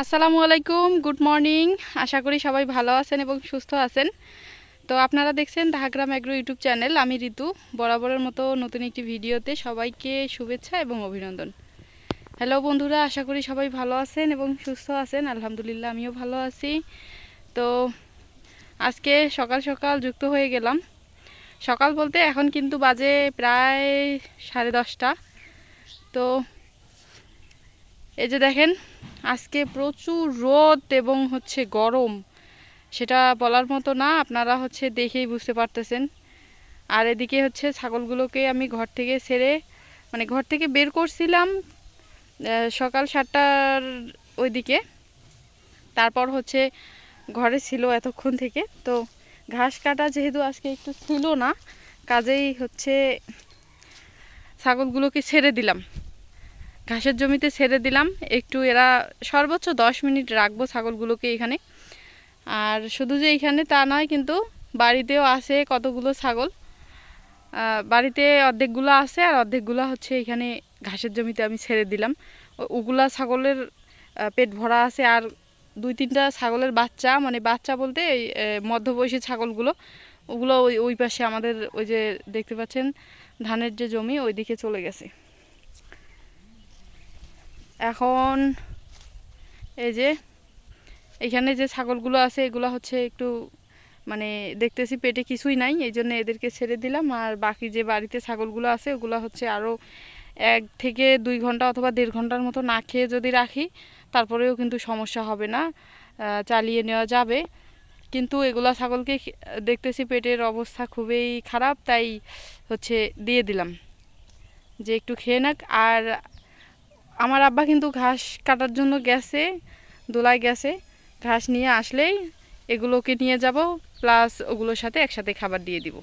আসসালামু আলাইকুম, good morning. আশা করি সবাই ভালো আছেন এবং সুস্থ আছেন। তো আপনারা দেখছেন ঢাকরাম অ্যাগ্রো ইউটিউব চ্যানেল, আমি ঋতু। বরাবরের মতো নতুন একটি ভিডিওতে সবাইকে শুভেচ্ছা এবং অভিনন্দন। হ্যালো বন্ধুরা, আশা করি সবাই ভালো আছেন এবং সুস্থ আছেন। আলহামদুলিল্লাহ, আমিও ভালো আছি। তো আজকে সকাল সকাল যুক্ত হয়ে গেলাম। সকাল বলতে এখন কিন্তু বাজে প্রায় সাড়ে দশটা। তো এই যে দেখেন, আজকে প্রচুর রোদ এবং হচ্ছে গরম। সেটা বলার মতো না, আপনারা হচ্ছে দেখেই বুঝতে পারতেছেন। আর এদিকে হচ্ছে ছাগলগুলোকে আমি ঘর থেকে ছেড়ে মানে ঘর থেকে বের করছিলাম সকাল সাতটার ওইদিকে। তারপর হচ্ছে ঘরে ছিল এতক্ষণ থেকে। তো ঘাস কাটা যেহেতু আজকে একটু ছিল না, কাজেই হচ্ছে ছাগলগুলোকে ছেড়ে দিলাম। ঘাসের জমিতে ছেড়ে দিলাম। একটু এরা সর্বোচ্চ দশ মিনিট রাখব ছাগলগুলোকে এখানে। আর শুধু যে এখানে তা নয়, কিন্তু বাড়িতেও আছে কতগুলো ছাগল। বাড়িতে অর্ধেকগুলো আছে আর অর্ধেকগুলো হচ্ছে এখানে ঘাসের জমিতে আমি ছেড়ে দিলাম। ওগুলা ছাগলের পেট ভরা আছে আর দুই তিনটা ছাগলের বাচ্চা। মানে বাচ্চা বলতে এই মধ্যবয়সী ছাগলগুলো। ওগুলো ওই ওই পাশে আমাদের ওই যে দেখতে পাচ্ছেন ধানের যে জমি, ওই দিকে চলে গেছে। এখন এই যে, এখানে যে ছাগলগুলো আছে, এগুলো হচ্ছে একটু মানে দেখতেছি পেটে কিছুই নাই, এই জন্য এদেরকে ছেড়ে দিলাম। আর বাকি যে বাড়িতে ছাগলগুলো আছে, ওগুলো হচ্ছে আরও এক থেকে দুই ঘণ্টা অথবা দেড় ঘণ্টার মতো না খেয়ে যদি রাখি, তারপরেও কিন্তু সমস্যা হবে না চালিয়ে নেওয়া যাবে। কিন্তু এগুলা ছাগলকে দেখতেছি পেটের অবস্থা খুবই খারাপ, তাই হচ্ছে দিয়ে দিলাম। যে একটু খেয়ে নাক, আর আমার আব্বা কিন্তু ঘাস কাটার জন্য গেছে, দোলায় গেছে। ঘাস নিয়ে আসলেই এগুলোকে নিয়ে যাব প্লাস ওগুলোর সাথে একসাথে খাবার দিয়ে দিব।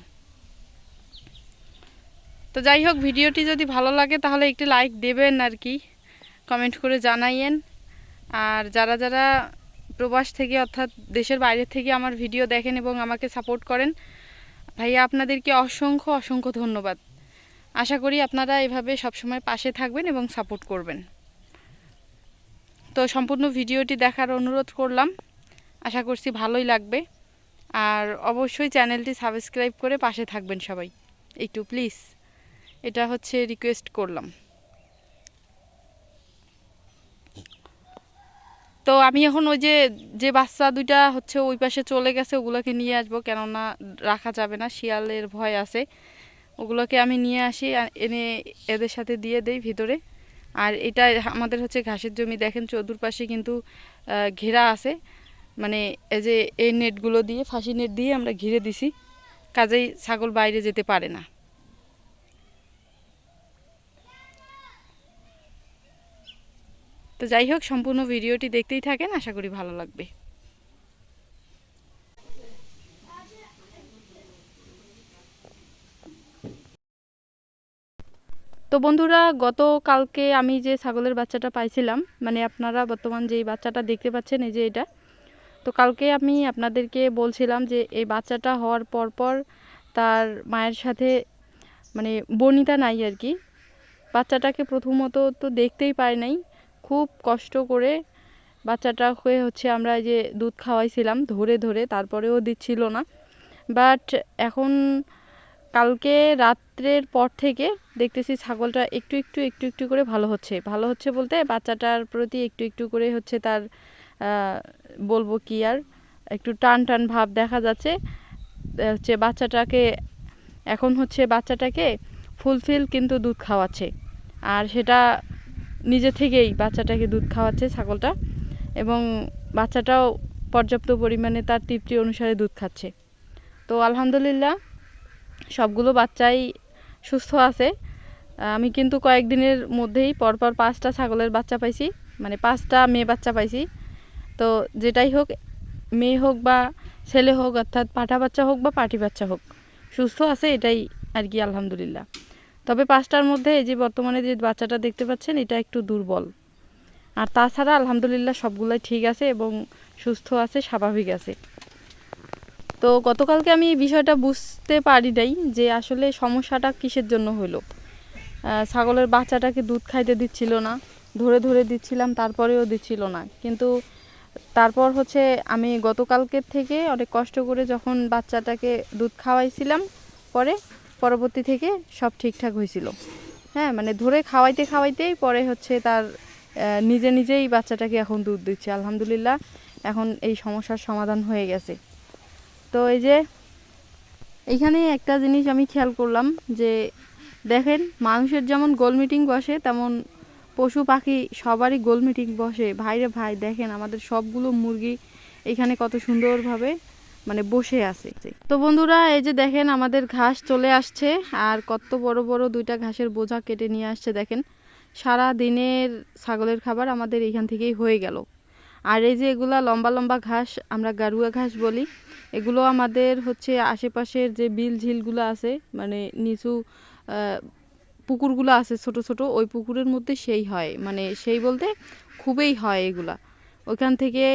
তো যাই হোক, ভিডিওটি যদি ভালো লাগে তাহলে একটি লাইক দেবেন আর কি কমেন্ট করে জানাইয়েন। আর যারা যারা প্রবাস থেকে অর্থাৎ দেশের বাইরে থেকে আমার ভিডিও দেখেন এবং আমাকে সাপোর্ট করেন, ভাইয়া আপনাদেরকে অসংখ্য অসংখ্য ধন্যবাদ। আশা করি আপনারা এভাবে সবসময় পাশে থাকবেন এবং সাপোর্ট করবেন। তো সম্পূর্ণ ভিডিওটি দেখার অনুরোধ করলাম। আশা করছি ভালোই লাগবে। আর অবশ্যই চ্যানেলটি সাবস্ক্রাইব করে পাশে থাকবেন সবাই। একটু প্লিজ, এটা হচ্ছে রিকোয়েস্ট করলাম। তো আমি এখন ওই যে যে বাচ্চা দুইটা হচ্ছে ওই পাশে চলে গেছে, ওগুলোকে নিয়ে আসব। কেননা রাখা যাবে না, শিয়ালের ভয় আছে। ওগুলোকে আমি নিয়ে আসি এনে এদের সাথে দিয়ে দেই ভিতরে। আর এটা আমাদের হচ্ছে ঘাসের জমি, দেখেন চতুর্পাশে কিন্তু ঘেরা আছে। মানে এই যে এই নেটগুলো দিয়ে, ফাঁসি নেট দিয়ে আমরা ঘিরে দিছি। কাজেই ছাগল বাইরে যেতে পারে না। তো যাই হোক, সম্পূর্ণ ভিডিওটি দেখতেই থাকেন, আশা করি ভালো লাগবে। তো বন্ধুরা গত কালকে আমি যে ছাগলের বাচ্চাটা পাইছিলাম মানে আপনারা বর্তমান যেই বাচ্চাটা দেখতে পাচ্ছেন, এই যে এটা, তো কালকে আমি আপনাদেরকে বলছিলাম যে এই বাচ্চাটা হওয়ার পর পর তার মায়ের সাথে মানে বনিতা নাই আর কি। বাচ্চাটাকে প্রথমত তো দেখতেই পাই নাই, খুব কষ্ট করে বাচ্চাটা হয়ে হচ্ছে আমরা যে দুধ খাওয়াইছিলাম ধরে ধরে, তারপরেও দিচ্ছিল না। বাট এখন কালকে রাত্রের পর থেকে দেখতেছি ছাগলটা একটু একটু একটু একটু করে ভালো হচ্ছে। ভালো হচ্ছে বলতে বাচ্চাটার প্রতি একটু একটু করে হচ্ছে তার বলব কি আর, একটু টান টান ভাব দেখা যাচ্ছে। হচ্ছে বাচ্চাটাকে, এখন হচ্ছে বাচ্চাটাকে ফুলফিল কিন্তু দুধ খাওয়াচ্ছে। আর সেটা নিজে থেকেই বাচ্চাটাকে দুধ খাওয়াচ্ছে ছাগলটা এবং বাচ্চাটাও পর্যাপ্ত পরিমাণে তার তৃপ্তি অনুসারে দুধ খাচ্ছে। তো আলহামদুলিল্লাহ সবগুলো বাচ্চাই সুস্থ আছে। আমি কিন্তু কয়েকদিনের মধ্যেই পরপর পাঁচটা ছাগলের বাচ্চা পাইছি মানে পাঁচটা মেয়ে বাচ্চা পাইছি। তো যেটাই হোক, মেয়ে হোক বা ছেলে হোক, অর্থাৎ পাঠা বাচ্চা হোক বা পাটি বাচ্চা হোক, সুস্থ আছে এটাই আর কি আলহামদুলিল্লাহ। তবে পাঁচটার মধ্যে এই যে বর্তমানে যে বাচ্চাটা দেখতে পাচ্ছেন, এটা একটু দুর্বল। আর তাছাড়া আলহামদুলিল্লাহ সবগুলোই ঠিক আছে এবং সুস্থ আছে, স্বাভাবিক আছে। তো গতকালকে আমি এই বিষয়টা বুঝতে পারি নাই যে আসলে সমস্যাটা কিসের জন্য হলো ছাগলের বাচ্চাটাকে দুধ খাইতে দিচ্ছিল না, ধরে ধরে দিচ্ছিলাম, তারপরেও দিচ্ছিল না। কিন্তু তারপর হচ্ছে আমি গতকালকের থেকে অনেক কষ্ট করে যখন বাচ্চাটাকে দুধ খাওয়াইছিলাম, পরে পরবর্তী থেকে সব ঠিকঠাক হয়েছিল হ্যাঁ মানে ধরে খাওয়াইতে খাওয়াইতেই পরে হচ্ছে তার নিজে নিজেই বাচ্চাটাকে এখন দুধ দিচ্ছে। আলহামদুলিল্লাহ, এখন এই সমস্যার সমাধান হয়ে গেছে। তো এই যে এইখানে একটা জিনিস আমি খেয়াল করলাম যে দেখেন মানুষের যেমন গোল মিটিং বসে, তেমন পশু পাখি সবারই গোল মিটিং বসে। ভাইরে ভাই, দেখেন আমাদের সবগুলো মুরগি এখানে কত সুন্দরভাবে মানে বসে আছে। তো বন্ধুরা, এই যে দেখেন আমাদের ঘাস চলে আসছে, আর কত বড় বড় দুইটা ঘাসের বোঝা কেটে নিয়ে আসছে, দেখেন। সারা দিনের ছাগলের খাবার আমাদের এখান থেকেই হয়ে গেল। আর এই যে এগুলা লম্বা লম্বা ঘাস, আমরা গারুয়া ঘাস বলি, এগুলো আমাদের হচ্ছে আশেপাশের যে বিল ঝিলগুলো আছে মানে নিচু পুকুরগুলো আছে ছোট ছোট, ওই পুকুরের মধ্যে সেই হয়। মানে সেই বলতে খুবই হয় এগুলা। ওখান থেকে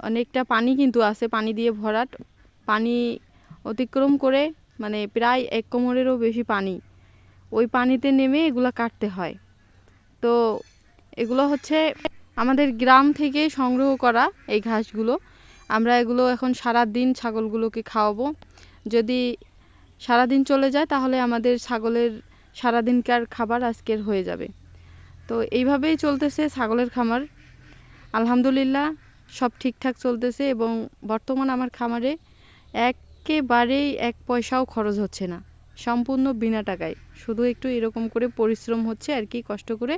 অনেকটা পানি কিন্তু আছে, পানি দিয়ে ভরাট। পানি অতিক্রম করে মানে প্রায় এক কোমরেরও বেশি পানি, ওই পানিতে নেমে এগুলা কাটতে হয়। তো এগুলো হচ্ছে আমাদের গ্রাম থেকে সংগ্রহ করা এই ঘাসগুলো। আমরা এগুলো এখন সারা দিন ছাগলগুলোকে খাওয়াবো। যদি সারা দিন চলে যায়, তাহলে আমাদের ছাগলের সারাদিনকার খাবার আজকের হয়ে যাবে। তো এইভাবেই চলতেছে ছাগলের খামার। আলহামদুলিল্লাহ, সব ঠিকঠাক চলতেছে এবং বর্তমান আমার খামারে একেবারেই এক পয়সাও খরচ হচ্ছে না। সম্পূর্ণ বিনা টাকায়। শুধু একটু এরকম করে পরিশ্রম হচ্ছে আর কি, কষ্ট করে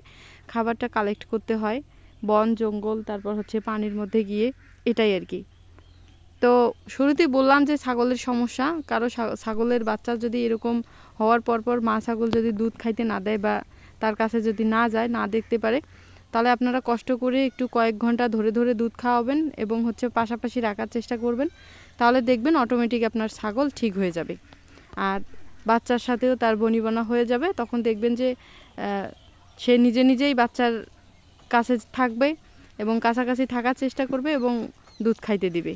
খাবারটা কালেক্ট করতে হয়। বন, জঙ্গল, তারপর হচ্ছে পানির মধ্যে গিয়ে এটাই আর কি। তো শুরুতেই বললাম যে ছাগলের সমস্যা, কারও ছাগলের বাচ্চা যদি এরকম হওয়ার পর পর মা ছাগল যদি দুধ খাইতে না দেয় বা তার কাছে যদি না যায়, না দেখতে পারে, তাহলে আপনারা কষ্ট করে একটু কয়েক ঘণ্টা ধরে ধরে দুধ খাওয়াবেন এবং হচ্ছে পাশাপাশি রাখার চেষ্টা করবেন। তাহলে দেখবেন অটোমেটিক আপনার ছাগল ঠিক হয়ে যাবে। আর বাচ্চার সাথেও তার বনিবনা হয়ে যাবে। তখন দেখবেন যে সে নিজে নিজেই বাচ্চার কাছে থাকবে এবং কাছাকাছি থাকার চেষ্টা করবে এবং দুধ খাইতে দিবে।